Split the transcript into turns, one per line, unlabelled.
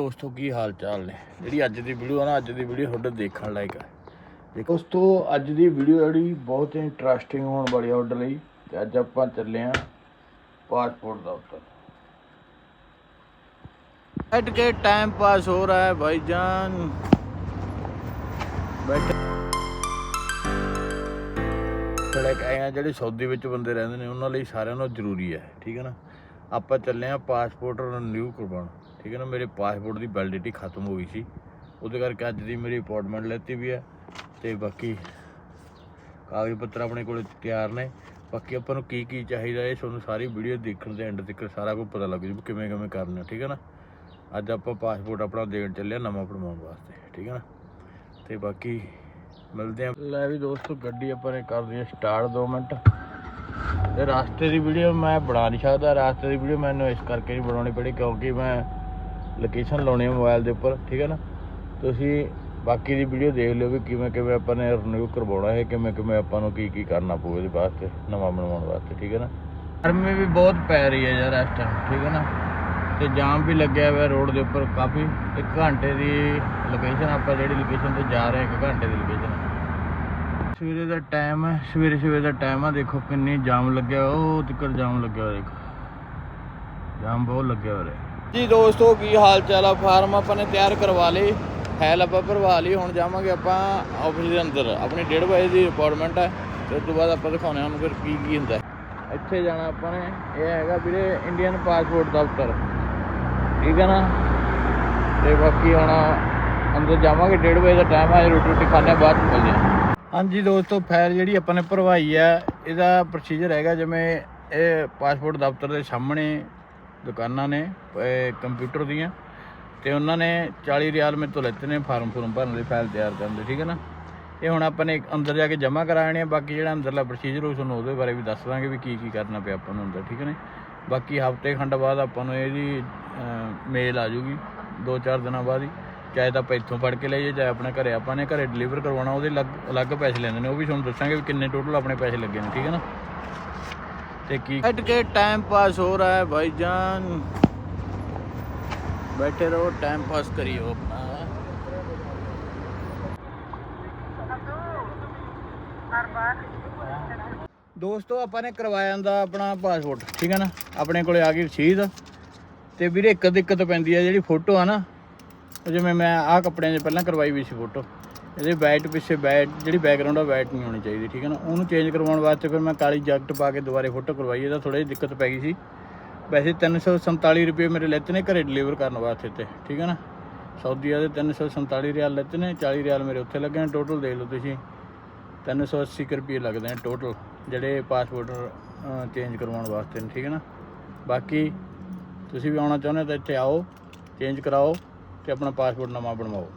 ਦੋਸਤੋ ਕੀ ਹਾਲ ਚਾਲ ਨੇ ਜਿਹੜੀ ਅੱਜ ਦੀ ਵੀਡੀਓ ਆ ਨਾ ਅੱਜ ਦੀ ਵੀਡੀਓ ਤੁਹਾਡੇ ਦੇਖਣ ਲਾਇਕ ਹੈ ਦੇਖੋ ਦੋਸਤੋ ਅੱਜ ਦੀ ਵੀਡੀਓ ਜਿਹੜੀ ਬਹੁਤ ਇੰਟਰਸਟਿੰਗ ਹੋਣ ਵਾਲੀ ਆ ਤੁਹਾਡੇ ਲਈ ਤੇ ਅੱਜ ਆਪਾਂ ਚੱਲੇ ਆਂ ਪਾਸਪੋਰਟ ਦਫ਼ਤਰ बैठ के टाइम पास हो रहा है भाईजान ਬੈਠੇ ਜਿਹੜੇ ਕਹੇ ਆ ਜਿਹੜੇ ਸੌਦੀ ਵਿੱਚ ਬੰਦੇ ਰਹਿੰਦੇ ਨੇ ਉਹਨਾਂ ਲਈ ਸਾਰਿਆਂ ਨੂੰ ਜ਼ਰੂਰੀ ਹੈ ਠੀਕ ਹੈ ਨਾ ਆਪਾਂ ਚੱਲੇ ਆ ਪਾਸਪੋਰਟ ਰਿਨਿਊ ਕਰਵਾਉਣ ਠੀਕ ਹੈ ਨਾ, ਮੇਰੇ ਪਾਸਪੋਰਟ ਦੀ ਵੈਲਿਡਿਟੀ ਖਤਮ ਹੋ ਗਈ ਸੀ। ਉਹਦੇ ਕਰਕੇ ਅੱਜ ਦੀ ਮੇਰੀ ਅਪਾਇੰਟਮੈਂਟ ਲੈਤੀ ਵੀ ਹੈ ਤੇ ਬਾਕੀ ਕਾਗਜ਼ ਪੱਤਰ ਆਪਣੇ ਕੋਲ ਤਿਆਰ ਨੇ। ਬਾਕੀ ਆਪਾਂ ਨੂੰ ਕੀ ਕੀ ਚਾਹੀਦਾ ਇਹ ਤੁਹਾਨੂੰ ਸਾਰੀ ਵੀਡੀਓ ਦੇਖਣ ਦੇ ਐਂਡ ਤੱਕ ਸਾਰਾ ਕੁਝ ਪਤਾ ਲੱਗ ਜੂ ਕਿਵੇਂ ਕਿਵੇਂ ਕਰਨਾ ਠੀਕ ਹੈ ਨਾ। ਅੱਜ ਆਪਾਂ ਪਾਸਪੋਰਟ ਆਪਣਾ ਦੇਣ ਚੱਲੇ ਆ ਨਵਾਂ ਬਣਵਾਉਣ ਵਾਸਤੇ, ਠੀਕ ਹੈ ਨਾ। ਤੇ ਬਾਕੀ ਮਿਲਦੇ ਆ ਲੈ ਵੀ ਦੋਸਤੋ, ਗੱਡੀ ਆਪਾਂ ਨੇ ਕਰ ਲਈ ਸਟਾਰਟ 2 ਮਿੰਟ। ਤੇ ਰਾਸਤੇ ਦੀ ਵੀਡੀਓ ਮੈਂ ਬਣਾ ਨਹੀਂ ਸਕਦਾ, ਰਾਸਤੇ ਦੀ ਵੀਡੀਓ ਮੈਨੂੰ ਇਸ ਕਰਕੇ ਨਹੀਂ ਬਣਾਉਣੀ ਪੜੀ ਕਿਉਂਕਿ ਮੈਂ ਲੋਕੇਸ਼ਨ ਲਾਉਣੀ ਹੈ ਮੋਬਾਈਲ ਦੇ ਉੱਪਰ ਠੀਕ ਹੈ ਨਾ? ਤੁਸੀਂ ਬਾਕੀ ਦੀ ਵੀਡੀਓ ਦੇਖ ਲਿਓ ਵੀ ਕਿਵੇਂ ਕਿਵੇਂ ਆਪਾਂ ਨੇ ਰਿਨਿਊ ਕਰਵਾਉਣਾ ਹੈ ਕਿਵੇਂ ਕਿਵੇਂ ਆਪਾਂ ਨੂੰ ਕੀ ਕੀ ਕਰਨਾ ਪਊ ਇਹਦੇ ਵਾਸਤੇ ਨਵਾਂ ਬਣਵਾਉਣ ਵਾਸਤੇ ਠੀਕ ਹੈ ਨਾ? ਗਰਮੀ ਵੀ ਬਹੁਤ ਪੈ ਰਹੀ ਹੈ ਯਾਰ ਇਸ ਟਾਈਮ ਠੀਕ ਹੈ ਨਾ? ਤੇ ਜਾਮ ਵੀ ਲੱਗਿਆ ਹੋਇਆ ਰੋਡ ਦੇ ਉੱਪਰ ਕਾਫੀ ਇੱਕ ਘੰਟੇ ਦੀ ਲੋਕੇਸ਼ਨ ਆਪਾਂ ਜਿਹੜੀ ਲੋਕੇਸ਼ਨ ਤੇ ਜਾ ਰਹੇ ਹਾਂ, ਇੱਕ ਘੰਟੇ ਦੀ ਲੋਕੇਸ਼ਨ ਸਵੇਰੇ ਦਾ ਟਾਈਮ ਹੈ ਸਵੇਰੇ ਸਵੇਰੇ ਦਾ ਟਾਈਮ ਆ ਦੇਖੋ ਕਿੰਨੀ ਜਾਮ ਲੱਗਿਆ ਹੋਇਆ, ਉਹ ਤਿੱਕਰ ਜਾਮ ਲੱਗਿਆ ਹੋਇਆ ਦੇਖੋ। ਜਾਮ ਬਹੁਤ ਲੱਗਿਆ ਹੋਇਆ। ਜੀ ਦੋਸਤੋ, ਕੀ ਹਾਲ ਚਾਲ ਆ? ਫਾਰਮ ਆਪਾਂ ਨੇ ਤਿਆਰ ਕਰਵਾ ਲਈ। ਫਾਈਲ ਆਪਾਂ ਭਰਵਾ ਲਈ, ਹੁਣ ਜਾਵਾਂਗੇ ਆਪਾਂ ਆਫਿਸ ਦੇ ਅੰਦਰ। ਆਪਣੀ 1:30 ਵਜੇ ਦੀ ਰਿਪੋਰਟਮੈਂਟ ਹੈ ਤੇ ਉਸ ਤੋਂ ਬਾਅਦ ਆਪਾਂ ਦਿਖਾਉਣੇ ਹਾਂ ਫਿਰ ਕੀ ਕੀ ਹੁੰਦਾ। ਇੱਥੇ ਜਾਣਾ ਆਪਾਂ ਨੇ। ਇਹ ਹੈਗਾ ਵੀਰੇ ਇੰਡੀਅਨ ਪਾਸਪੋਰਟ ਦਫ਼ਤਰ। ਠੀਕ ਹੈ ਨਾ? ਤੇ ਬਾਕੀ ਹੁਣ ਅੰਦਰ ਜਾਵਾਂਗੇ। 1:30 ਵਜੇ ਦਾ ਟਾਈਮ ਹੈ ਰੋਟੀ ਰੋਟੀ ਖਾਣੇ ਬਾਅਦ ਚ ਮਿਲਦੇ ਹਾਂ। ਹਾਂਜੀ ਦੋਸਤੋ, ਫਾਈਲ ਜਿਹੜੀ ਆਪਾਂ ਨੇ ਭਰਵਾਈ ਹੈ ਇਹਦਾ ਪ੍ਰੋਸੀਜਰ ਹੈਗਾ ਜਿਵੇਂ ਇਹ ਪਾਸਪੋਰਟ ਦਫ਼ਤਰ ਦੇ ਸਾਹਮਣੇ ਦੁਕਾਨਾਂ ਨੇ ਕੰਪਿਊਟਰ ਦੀਆਂ, ਤੇ ਉਹਨਾਂ ਨੇ 40 ਰਿਆਲ ਮੇਰੇ ਤੋਂ ਲੈਤੇ ਨੇ, ਫਾਰਮ ਫੁਰਮ ਭਰਨ ਲਈ ਫਾਈਲ ਤਿਆਰ ਕਰਨ ਦੇ ਠੀਕ ਹੈ ਨਾ? ਇਹ ਹੁਣ ਆਪਾਂ ਨੇ ਅੰਦਰ ਜਾ ਕੇ ਜਮ੍ਹਾਂ ਕਰਾਣੇ ਆ, ਬਾਕੀ ਜਿਹੜਾ ਅੰਦਰਲਾ ਪ੍ਰੋਸੀਜਰ ਉਹ ਤੁਹਾਨੂੰ ਉਹਦੇ ਬਾਰੇ ਵੀ ਦੱਸ ਦਾਂਗੇ ਵੀ ਕੀ ਕੀ ਕਰਨਾ ਪਿਆ ਆਪਾਂ ਨੂੰ ਅੰਦਰ, ਠੀਕ ਹੈ ਨੇ? ਬਾਕੀ ਹਫ਼ਤੇ ਖੰਡ ਬਾਅਦ ਆਪਾਂ ਨੂੰ ਇਹਦੀ ਮੇਲ ਆ ਜੂਗੀ 2-4 ਦਿਨਾਂ ਬਾਅਦ ਹੀ, ਚਾਹੇ ਤਾਂ ਆਪਾਂ ਇੱਥੋਂ ਫੜ ਕੇ ਲਈਏ, ਚਾਹੇ ਆਪਣੇ ਘਰੇ ਆਪਾਂ ਨੇ ਘਰੇ ਡਿਲੀਵਰ ਕਰਵਾਉਣਾ, ਉਹਦੇ ਅਲੱਗ ਅਲੱਗ ਪੈਸੇ ਲੈਂਦੇ ਨੇ, ਉਹ ਵੀ ਤੁਹਾਨੂੰ ਦੱਸਾਂਗੇ ਵੀ ਕਿੰਨੇ ਟੋਟਲ ਆਪਣੇ ਪੈਸੇ ਲੱਗੇ ਨੇ, ਠੀਕ ਹੈ ਨਾ? ਤੇ ਕੀ ਬੈਠ ਕੇ ਟਾਈਮ ਪਾਸ ਹੋ ਰਹਾ ਹੈ ਭਾਈਜਾਨ बैठे रहो टाइम पास करियो अपना ਦੋਸਤੋ ਆਪਾਂ ਨੇ ਕਰਵਾਇਆ ਜਾਂਦਾ ਆਪਣਾ ਪਾਸਪੋਰਟ ਠੀਕ ਹੈ ਨਾ ਆਪਣੇ ਕੋਲੇ ਆ ਗਈ ਰਸੀਦ ਤੇ ਵੀਰੇ ਇੱਕ ਦਿੱਕਤ ਪੈਂਦੀ ਹੈ ਜਿਹੜੀ ਫੋਟੋ ਆ ਨਾ ਉਹ ਜਿਵੇਂ ਮੈਂ ਆਹ ਕੱਪੜਿਆਂ 'ਚ ਪਹਿਲਾਂ ਕਰਵਾਈ ਵੀ ਸੀ ਫੋਟੋ ਇਹਦੇ ਬੈਟ ਪਿੱਛੇ ਬੈਟ ਜਿਹੜੀ ਬੈਕਗ੍ਰਾਉਂਡ ਆ ਬੈਟ ਨਹੀਂ ਹੋਣੀ ਚਾਹੀਦੀ, ਠੀਕ ਹੈ ਨਾ? ਉਹਨੂੰ ਚੇਂਜ ਕਰਵਾਉਣ ਵਾਸਤੇ ਫਿਰ ਮੈਂ ਕਾਲੀ ਜੈਕਟ ਪਾ ਕੇ ਦੁਬਾਰੇ ਫੋਟੋ ਕਰਵਾਈ, ਇਹਦਾ ਥੋੜੀ ਜਿਹੀ ਦਿੱਕਤ ਪੈ ਗਈ ਸੀ। ਵੈਸੇ 347 ਰੁਪਏ ਮੇਰੇ ਲੈਤੇ ਨੇ ਘਰੇ ਡਿਲੀਵਰ ਕਰਨ ਵਾਸਤੇ ਤੇ ਠੀਕ ਹੈ ਨਾ? ਸਾਊਦੀਆ ਦੇ 347 ਰਿਆਲ ਲੈਤੇ ਨੇ 40 ਰਿਆਲ ਮੇਰੇ ਉੱਥੇ ਲੱਗੇ ਨੇ ਟੋਟਲ ਦੇਖ ਲਓ ਤੁਸੀਂ। 380 ਕੁ ਰੁਪਏ ਲੱਗਦੇ ਨੇ ਟੋਟਲ ਜਿਹੜੇ ਪਾਸਪੋਰਟ ਚੇਂਜ ਕਰਵਾਉਣ ਵਾਸਤੇ ਨੇ, ਠੀਕ ਹੈ ਨਾ? ਬਾਕੀ ਤੁਸੀਂ ਵੀ ਆਉਣਾ ਚਾਹੁੰਦੇ ਤਾਂ ਇੱਥੇ ਆਓ ਚੇਂਜ ਕਰਾਓ ਤੇ ਆਪਣਾ ਪਾਸਪੋਰਟ ਨਵਾਂ ਬਣਵਾਓ।